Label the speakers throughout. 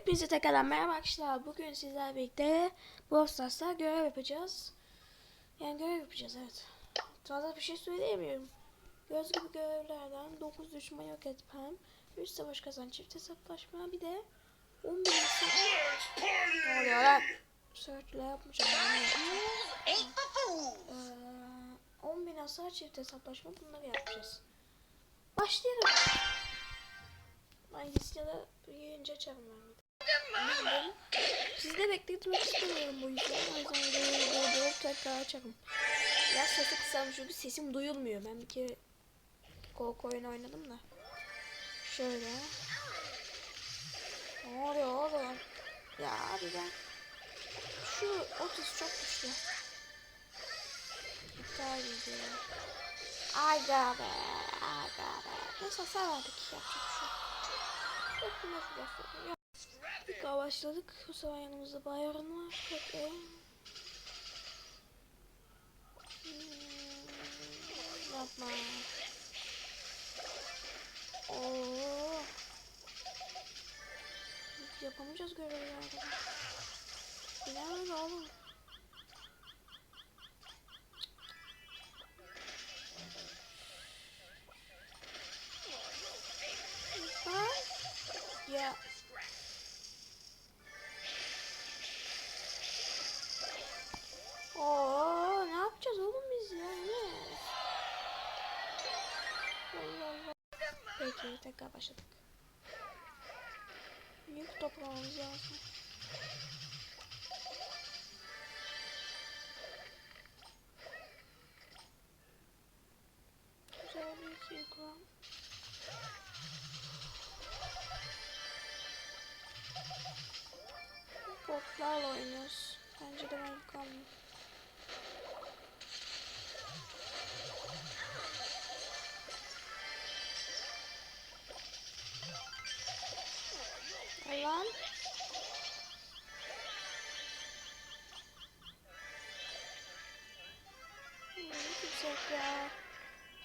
Speaker 1: Hepinize tekrardan merhaba arkadaşlar. Bugün sizlerle birlikte Brawl görev yapacağız. Yani görev yapacağız evet. Fazla bir şey söyleyemiyorum. Göz gibi görevlerden 9 düşman yok etmem. 3 savaş kazan çift hesaplaşma bir de 11 insan... Ne oluyor lan? Search'le yapmayacağım. ben. Ee, 10 bin hasar çift hesaplaşma bunları yapacağız. Başlayalım. Ya da yayınca ben. Bilmiyorum. Sizi de bekletmek istemiyorum bu yüzden. O yüzden videoyu durdurup tekrar açarım. Biraz sesi kısalım çünkü sesim duyulmuyor. Ben bir kere korku oyunu oynadım da. Şöyle. Ne oluyor oğlum? Ya abi ben şu Otis çok güçlü. İptal video. Aga be, aga be. Neyse hasar verdik. Yapacak bir şey yok. Nasıl. Bir daha başladık. Bu sefer yanımızda Bayron var. Peki. Hmm, yapma. Oo. Yapamayacağız görevlerde. Bilemez oğlum. Peki, tekrar başladık. Yük toplamamız lazım. Güzel bir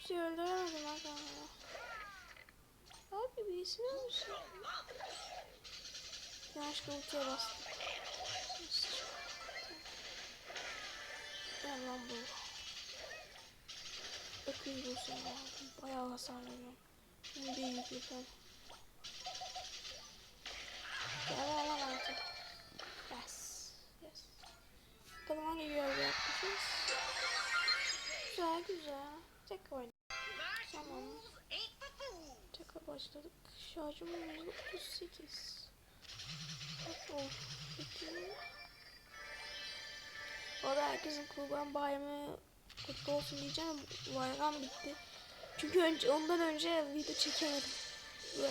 Speaker 1: Şey öldüremedim kanka. Abi bir isim misin? Yanlışlıkla ultiye bastım. Gel lan bu. Öküz bu sana. Bayağı hasar veriyor. Şimdi bir yük yeter. Gel lan artık. Yes. Yes. Bakalım hangi görevi yapmışız. Güzel güzel. Tek oyun. Başladık. Şarjım %38. Oh. Bu arada herkesin kurban bayramı kutlu olsun diyeceğim. Bayram bitti. Çünkü önce ondan önce video çekemedim. Ve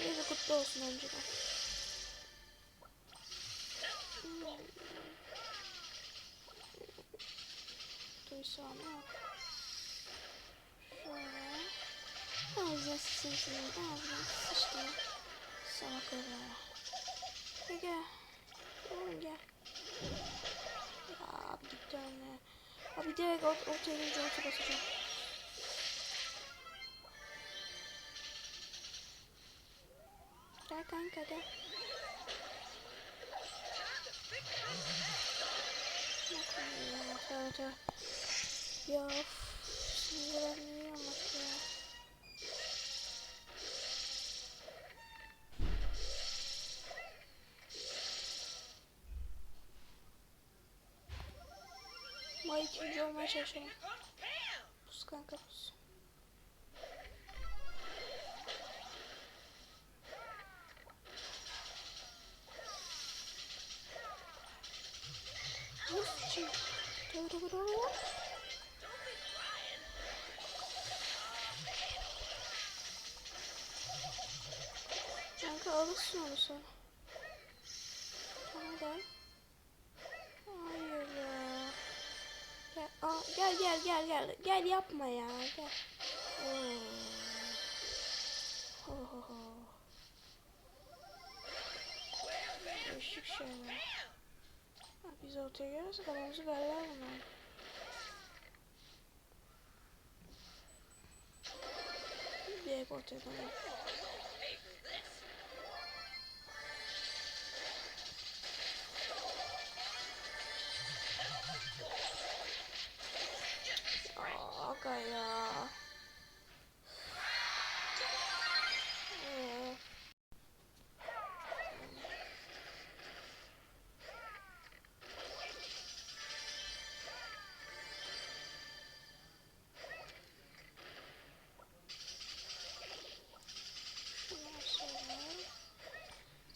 Speaker 1: neyse kutlu olsun önceden. Hmm. Ağzına sıçsın senin. Ağzına sıçtı. Salak öyle. Gel gel. Oğlum gel. Ya abi gitti önüne. Abi direkt ort ortaya gelince orta basacağım. Gel kanka gel. Ya, of. Şimdi ben ne yapmak ya. May ikinci olmaya çalışalım. Pus kanka pus. İçin. Tövbe tövbe tövbe. Kanka alırsın onu sen. Tamam gel. Hayır ya. Gel, aa, gel gel gel yapma ya. Gel. Oo. Ho ho ho. Değişik şeyler. Ha, biz ortaya gelirsek adamımızı verirler bunlar. Direkt ortaya. Aga ya.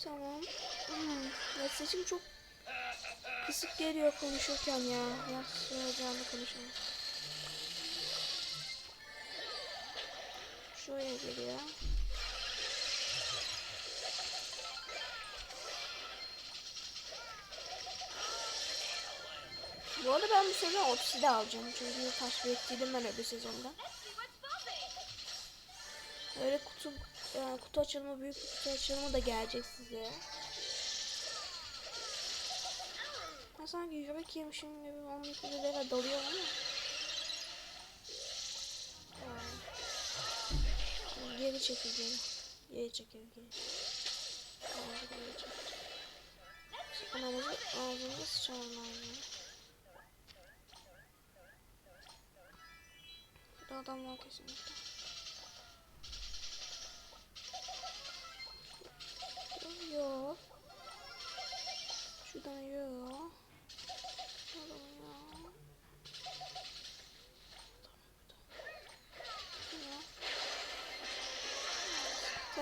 Speaker 1: Tamam. Hmm. Ya sesim çok kısık geliyor konuşurken ya. Ya söyleyeceğimi konuşamıyorum. Şuraya geliyor. Bu arada ben bu sezon otisi alacağım. Çünkü taş biriktirdim ben öbür sezonda. Öyle kutu yani kutu açılımı büyük kutu açılımı da gelecek size. Ben sanki yürek yemişim gibi onun üzerine dalıyorum ama. Geri çekil geri. Geri çekil geri. Ağzı geri çekil. Anamızı ağzımıza sıçalım ağzına. Adam var kesinlikle.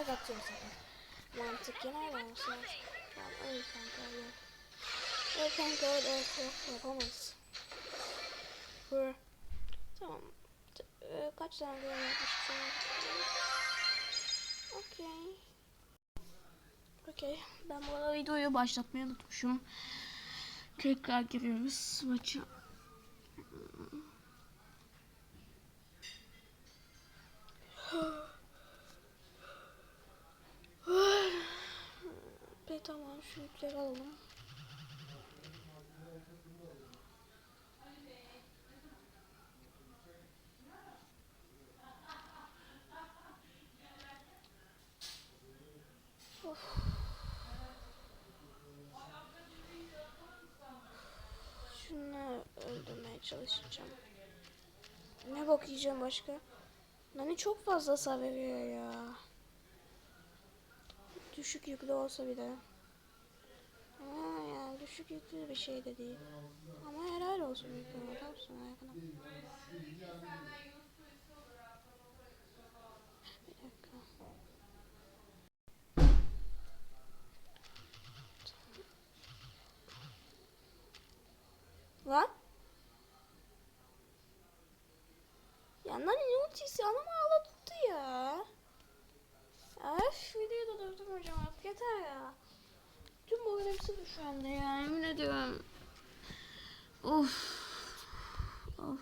Speaker 1: Sonra bakacağım sana. Mantık yine olmamış şey. ya. Tamam öl kanka öl. Öl kanka öl öl öl yapamayız. Bır. Tamam. Ee, kaç tane görev yapmıştım? Okey. Okey. Ben bu arada videoyu başlatmayı unutmuşum. Tekrar giriyoruz maça. Oh. Peki tamam şu yükleri alalım. Çalışacağım. Ne yiyeceğim başka? Nani çok fazla hasar veriyor ya. Düşük yüklü olsa bile. Ama yani düşük yüklü bir şey de değil. Ama helal olsun yüklü adamsın ayakına. Bir dakika. Lan? Ya Nani ne ultisi anam ağlattı ya. Öf videoyu da durdum hocam artık yeter ya. Tüm bu hepsi şu anda ya yemin ediyorum. Of. Of.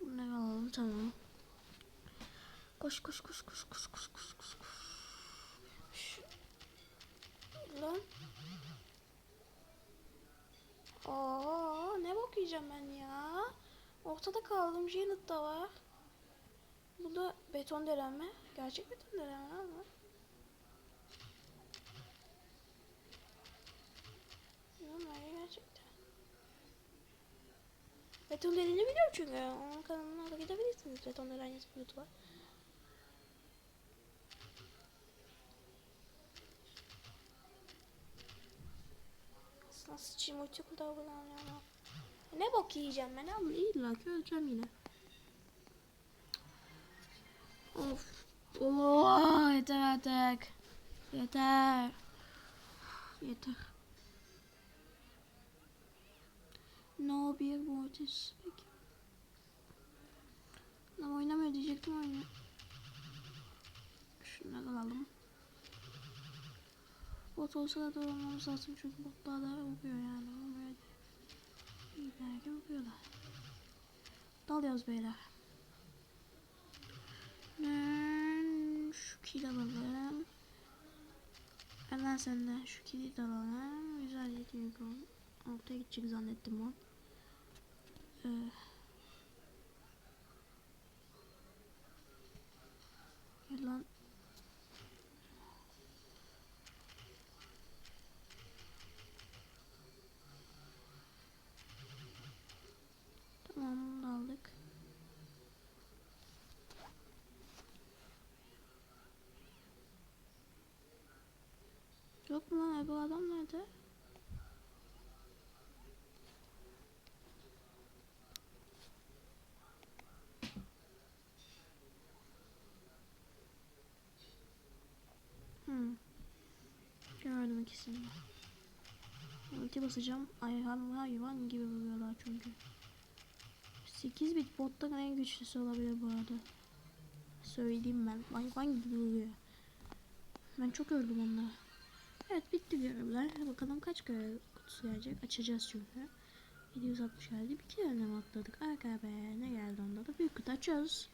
Speaker 1: Bunları alalım tamam. Koş koş koş koş koş koş koş koş koş. Lan. Aa, ne yiyeceğim ben ya? Ortada kaldım. Janet da var. Bu da beton delen mi? Gerçek beton delen mi? lan bu? Yok hayır gerçekten. Beton deleni biliyorum çünkü. Onun kanalına da gidebilirsiniz. Beton delen yazıp YouTube'a. Aslında sıçayım ulti kulda kullanıyorum. Ne bok yiyeceğim ben ama illa ki öleceğim yine. Of. Oo, yeter artık. Yeter. Yeter. No bir mortis. Peki. Ama oynamıyor diyecektim oyunu. Şunları alalım. Bot olsa da olmamız lazım çünkü botlar da vuruyor yani. Böyle Nerede okuyorlar? Dalıyoruz beyler. Ben şu kil alalım. Ben senden şu kili de alalım. Güzel yetiyor. Ortaya gidecek zannettim o. Ee, lan Ay bu adam nerede? Hmm. Gördüm ikisini. Ulti basacağım. Ayhan hayvan gibi vuruyorlar çünkü. 8 bit bottan en güçlüsü olabilir bu arada. Söyleyeyim ben. Hayvan gibi vuruyor. Ben çok ördüm onları. Evet bitti görevler. Bakalım kaç görev kutusu gelecek. Açacağız çünkü. 760 geldi. Bir kere mi atladık? Aga ne geldi onda da. Büyük kutu açıyoruz.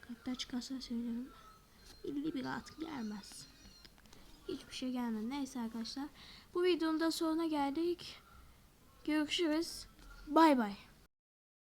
Speaker 1: Kaçta çıkarsa söylerim. 51 artık gelmez. Hiçbir şey gelmedi. Neyse arkadaşlar. Bu videonun da sonuna geldik. Görüşürüz. Bay bay.